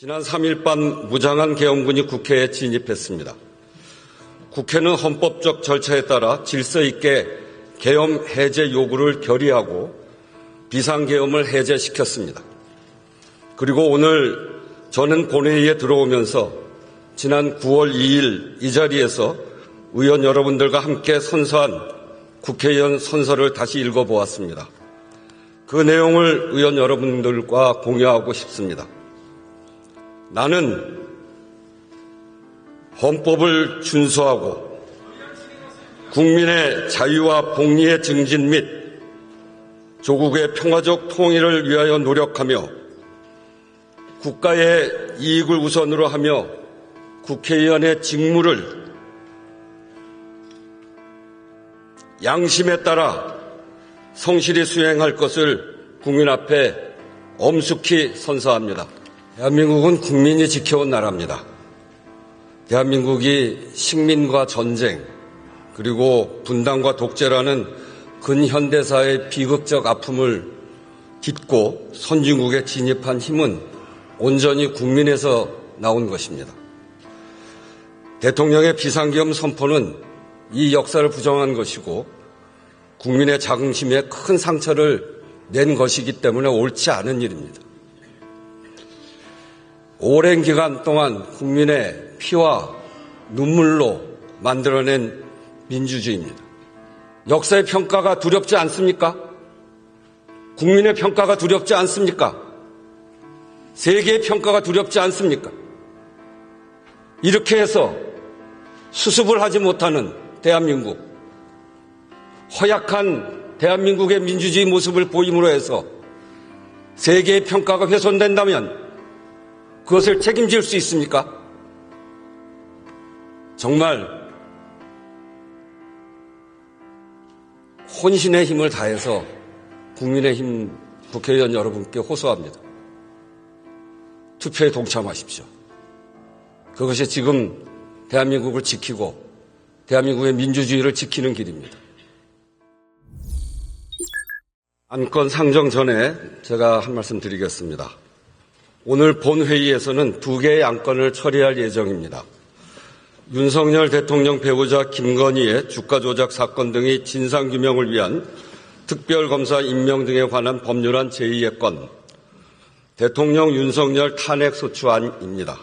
지난 3일 밤 무장한 계엄군이 국회에 진입했습니다. 국회는 헌법적 절차에 따라 질서 있게 계엄 해제 요구를 결의하고 비상계엄을 해제시켰습니다. 그리고 오늘 저는 본회의에 들어오면서 지난 9월 2일 이 자리에서 의원 여러분들과 함께 선서한 국회의원 선서를 다시 읽어보았습니다. 그 내용을 의원 여러분들과 공유하고 싶습니다. 나는 헌법을 준수하고 국민의 자유와 복리의 증진 및 조국의 평화적 통일을 위하여 노력하며 국가의 이익을 우선으로 하며 국회의원의 직무를 양심에 따라 성실히 수행할 것을 국민 앞에 엄숙히 선서합니다. 대한민국은 국민이 지켜온 나라입니다. 대한민국이 식민과 전쟁, 그리고 분단과 독재라는 근현대사의 비극적 아픔을 딛고 선진국에 진입한 힘은 온전히 국민에서 나온 것입니다. 대통령의 비상계엄 선포는 이 역사를 부정한 것이고 국민의 자긍심에 큰 상처를 낸 것이기 때문에 옳지 않은 일입니다. 오랜 기간 동안 국민의 피와 눈물로 만들어낸 민주주의입니다. 역사의 평가가 두렵지 않습니까? 국민의 평가가 두렵지 않습니까? 세계의 평가가 두렵지 않습니까? 이렇게 해서 수습을 하지 못하는 대한민국, 허약한 대한민국의 민주주의 모습을 보임으로 해서 세계의 평가가 훼손된다면 그것을 책임질 수 있습니까? 정말 혼신의 힘을 다해서 국민의힘 국회의원 여러분께 호소합니다. 투표에 동참하십시오. 그것이 지금 대한민국을 지키고 대한민국의 민주주의를 지키는 길입니다. 안건 상정 전에 제가 한 말씀 드리겠습니다. 오늘 본회의에서는 두 개의 안건을 처리할 예정입니다. 윤석열 대통령 배우자 김건희의 주가 조작 사건 등의 진상규명을 위한 특별검사 임명 등에 관한 법률안 제2의 건, 대통령 윤석열 탄핵소추안입니다.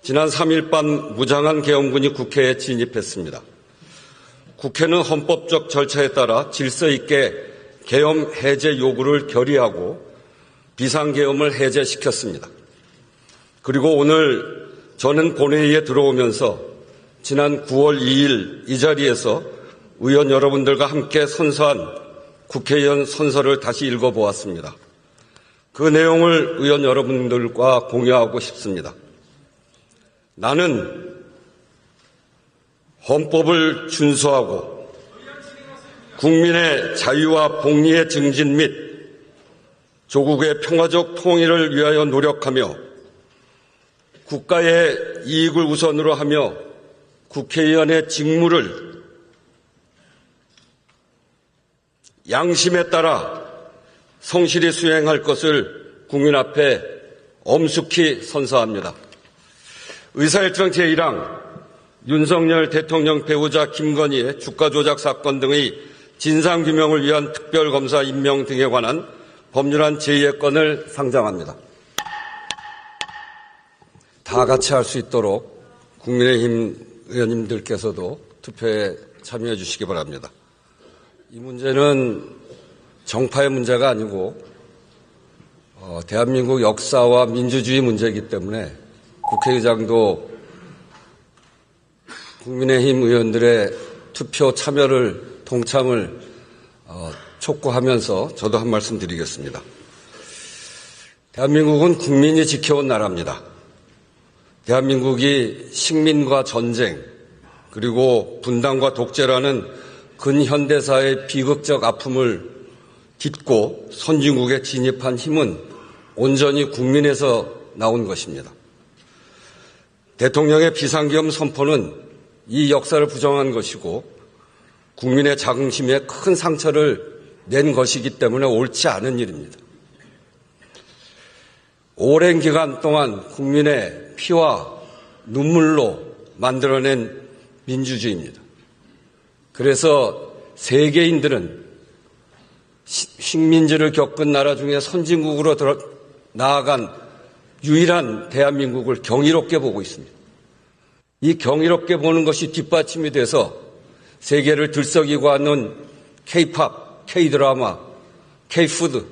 지난 3일 밤 무장한 계엄군이 국회에 진입했습니다. 국회는 헌법적 절차에 따라 질서 있게 계엄 해제 요구를 결의하고 비상계엄을 해제시켰습니다. 그리고 오늘 저는 본회의에 들어오면서 지난 9월 2일 이 자리에서 의원 여러분들과 함께 선서한 국회의원 선서를 다시 읽어보았습니다. 그 내용을 의원 여러분들과 공유하고 싶습니다. 나는 헌법을 준수하고 국민의 자유와 복리의 증진 및 조국의 평화적 통일을 위하여 노력하며 국가의 이익을 우선으로 하며 국회의원의 직무를 양심에 따라 성실히 수행할 것을 국민 앞에 엄숙히 선서합니다. 의사일정 제1항 윤석열 대통령 배우자 김건희의 주가 조작 사건 등의 진상규명을 위한 특별검사 임명 등에 관한 법률안 제2의 건을 상정합니다. 다 같이 할 수 있도록 국민의힘 의원님들께서도 투표에 참여해 주시기 바랍니다. 이 문제는 정파의 문제가 아니고 어, 대한민국 역사와 민주주의 문제이기 때문에 국회의장도 국민의힘 의원들의 투표 참여를 동참을 어, 촉구하면서 저도 한 말씀 드리겠습니다. 대한민국은 국민이 지켜온 나라입니다. 대한민국이 식민과 전쟁, 그리고 분단과 독재라는 근현대사의 비극적 아픔을 딛고 선진국에 진입한 힘은 온전히 국민에서 나온 것입니다. 대통령의 비상계엄 선포는 이 역사를 부정한 것이고 국민의 자긍심에 큰 상처를 낸 것이기 때문에 옳지 않은 일입니다. 오랜 기간 동안 국민의 피와 눈물로 만들어낸 민주주의입니다. 그래서 세계인들은 시- 식민지를 겪은 나라 중에 선진국으로 들어, 나아간 유일한 대한민국을 경이롭게 보고 있습니다. 이 경이롭게 보는 것이 뒷받침이 돼서 세계를 들썩이고 하는 K-팝, K-드라마, K-푸드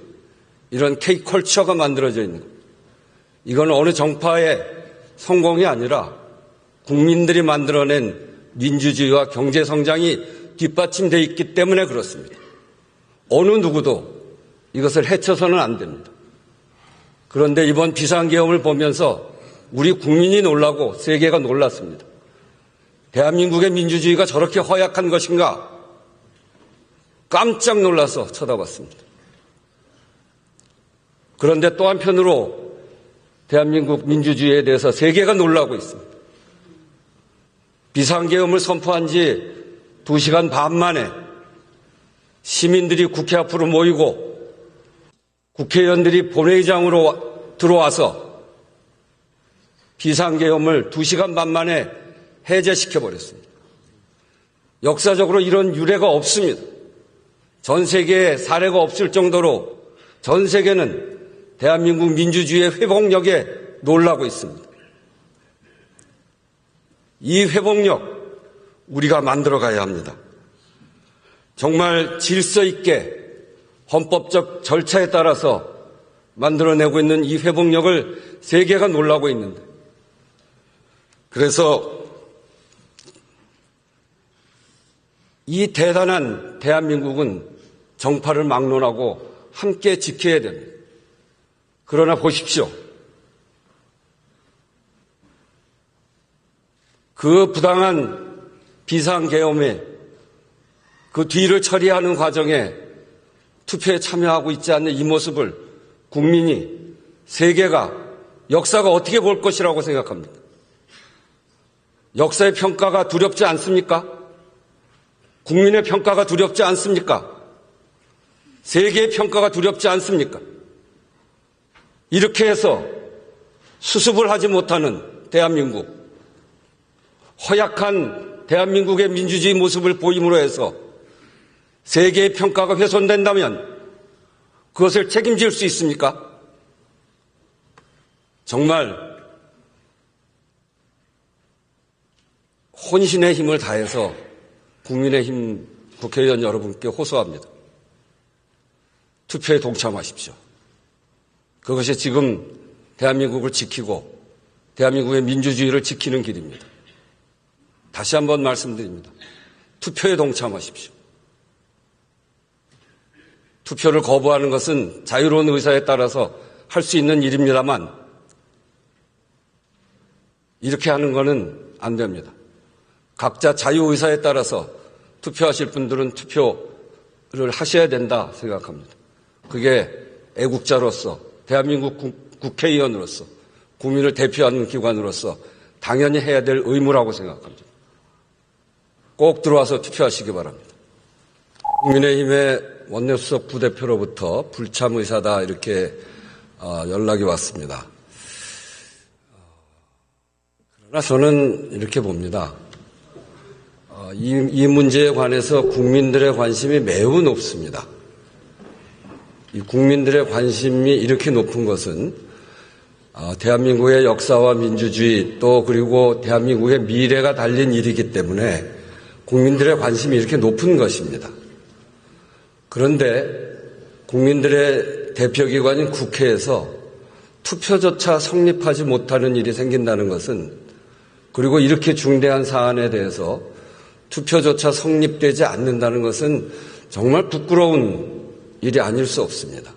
이런 K-컬처가 만들어져 있는 것. 이건 어느 정파의 성공이 아니라 국민들이 만들어낸 민주주의와 경제 성장이 뒷받침돼 있기 때문에 그렇습니다. 어느 누구도 이것을 해쳐서는 안 됩니다. 그런데 이번 비상계엄을 보면서 우리 국민이 놀라고 세계가 놀랐습니다. 대한민국의 민주주의가 저렇게 허약한 것인가? 깜짝 놀라서 쳐다봤습니다. 그런데 또 한편으로 대한민국 민주주의에 대해서 세계가 놀라고 있습니다. 비상계엄을 선포한 지 2시간 반 만에 시민들이 국회 앞으로 모이고 국회의원들이 본회의장으로 와- 들어와서 비상계엄을 2시간 반 만에 해제시켜 버렸습니다. 역사적으로 이런 유례가 없습니다. 전 세계에 사례가 없을 정도로 전 세계는 대한민국 민주주의의 회복력에 놀라고 있습니다. 이 회복력 우리가 만들어 가야 합니다. 정말 질서 있게 헌법적 절차에 따라서 만들어내고 있는 이 회복력을 세계가 놀라고 있는데 그래서 이 대단한 대한민국은 정파를 막론하고 함께 지켜야 됩니다. 그러나 보십시오. 그 부당한 비상계엄에 그 뒤를 처리하는 과정에 투표에 참여하고 있지 않는 이 모습을 국민이 세계가 역사가 어떻게 볼 것이라고 생각합니까? 역사의 평가가 두렵지 않습니까? 국민의 평가가 두렵지 않습니까? 세계의 평가가 두렵지 않습니까? 이렇게 해서 수습을 하지 못하는 대한민국, 허약한 대한민국의 민주주의 모습을 보임으로 해서 세계의 평가가 훼손된다면 그것을 책임질 수 있습니까? 정말 혼신의 힘을 다해서 국민의힘 국회의원 여러분께 호소합니다. 투표에 동참하십시오. 그것이 지금 대한민국을 지키고 대한민국의 민주주의를 지키는 길입니다. 다시 한번 말씀드립니다. 투표에 동참하십시오. 투표를 거부하는 것은 자유로운 의사에 따라서 할 수 있는 일입니다만 이렇게 하는 것은 안 됩니다. 각자 자유 의사에 따라서 투표하실 분들은 투표를 하셔야 된다 생각합니다. 그게 애국자로서 대한민국 국- 국회의원으로서 국민을 대표하는 기관으로서 당연히 해야 될 의무라고 생각합니다. 꼭 들어와서 투표하시기 바랍니다. 국민의힘의 원내수석 부대표로부터 불참 의사다 이렇게 어, 연락이 왔습니다. 그러나 저는 이렇게 봅니다. 어, 이, 이 문제에 관해서 국민들의 관심이 매우 높습니다. 이 국민들의 관심이 이렇게 높은 것은 어, 대한민국의 역사와 민주주의 또 그리고 대한민국의 미래가 달린 일이기 때문에 국민들의 관심이 이렇게 높은 것입니다. 그런데 국민들의 대표기관인 국회에서 투표조차 성립하지 못하는 일이 생긴다는 것은 그리고 이렇게 중대한 사안에 대해서 투표조차 성립되지 않는다는 것은 정말 부끄러운 일이 아닐 수 없습니다.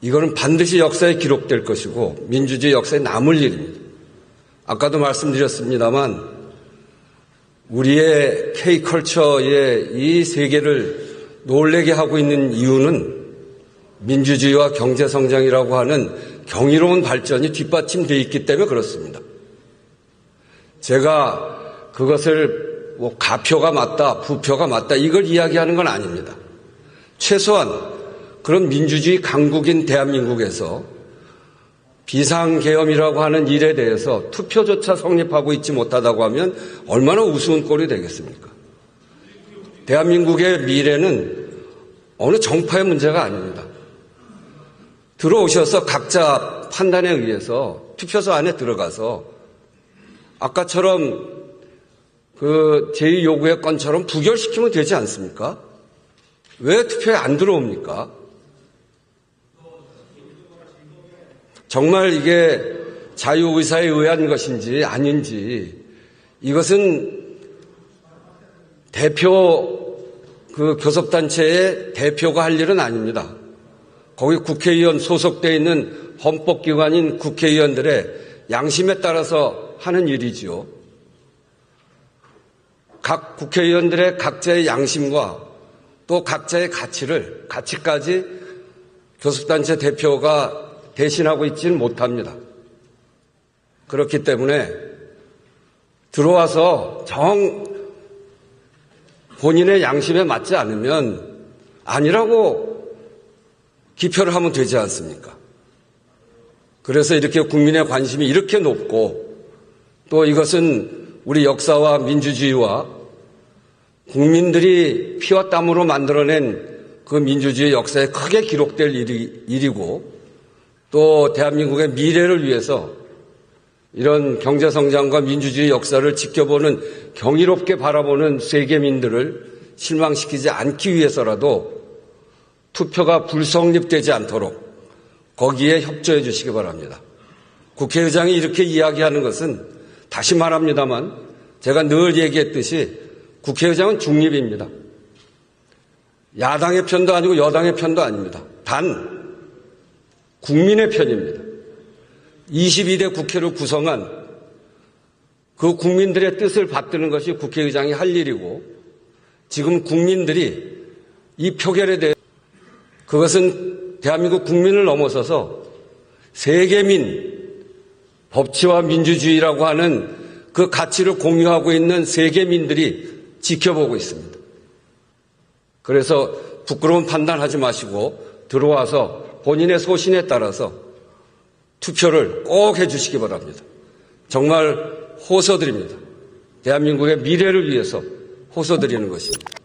이거는 반드시 역사에 기록될 것이고 민주주의 역사에 남을 일입니다. 아까도 말씀드렸습니다만 우리의 K컬처의 이 세계를 놀래게 하고 있는 이유는 민주주의와 경제성장이라고 하는 경이로운 발전이 뒷받침되어 있기 때문에 그렇습니다. 제가 그것을 뭐 가표가 맞다, 부표가 맞다, 이걸 이야기하는 건 아닙니다. 최소한 그런 민주주의 강국인 대한민국에서 비상계엄이라고 하는 일에 대해서 투표조차 성립하고 있지 못하다고 하면 얼마나 우스운 꼴이 되겠습니까? 대한민국의 미래는 어느 정파의 문제가 아닙니다. 들어오셔서 각자 판단에 의해서 투표소 안에 들어가서 아까처럼 그 제2 요구의 건처럼 부결시키면 되지 않습니까? 왜 투표에 안 들어옵니까? 정말 이게 자유의사에 의한 것인지 아닌지 이것은 대표 그 교섭단체의 대표가 할 일은 아닙니다. 거기 국회의원 소속돼 있는 헌법기관인 국회의원들의 양심에 따라서 하는 일이지요. 각 국회의원들의 각자의 양심과 또 각자의 가치를, 가치까지 교섭단체 대표가 대신하고 있지는 못합니다. 그렇기 때문에 들어와서 정 본인의 양심에 맞지 않으면 아니라고 기표를 하면 되지 않습니까? 그래서 이렇게 국민의 관심이 이렇게 높고 또 이것은 우리 역사와 민주주의와 국민들이 피와 땀으로 만들어낸 그 민주주의 역사에 크게 기록될 일이, 일이고 또 대한민국의 미래를 위해서 이런 경제성장과 민주주의 역사를 지켜보는 경이롭게 바라보는 세계민들을 실망시키지 않기 위해서라도 투표가 불성립되지 않도록 거기에 협조해 주시기 바랍니다. 국회의장이 이렇게 이야기하는 것은 다시 말합니다만 제가 늘 얘기했듯이 국회의장은 중립입니다. 야당의 편도 아니고 여당의 편도 아닙니다. 단 국민의 편입니다. 22대 국회를 구성한 그 국민들의 뜻을 받드는 것이 국회의장이 할 일이고 지금 국민들이 이 표결에 대해 그것은 대한민국 국민을 넘어서서 세계민 법치와 민주주의라고 하는 그 가치를 공유하고 있는 세계민들이 지켜보고 있습니다. 그래서 부끄러운 판단하지 마시고 들어와서 본인의 소신에 따라서 투표를 꼭 해주시기 바랍니다. 정말 호소드립니다. 대한민국의 미래를 위해서 호소드리는 것입니다.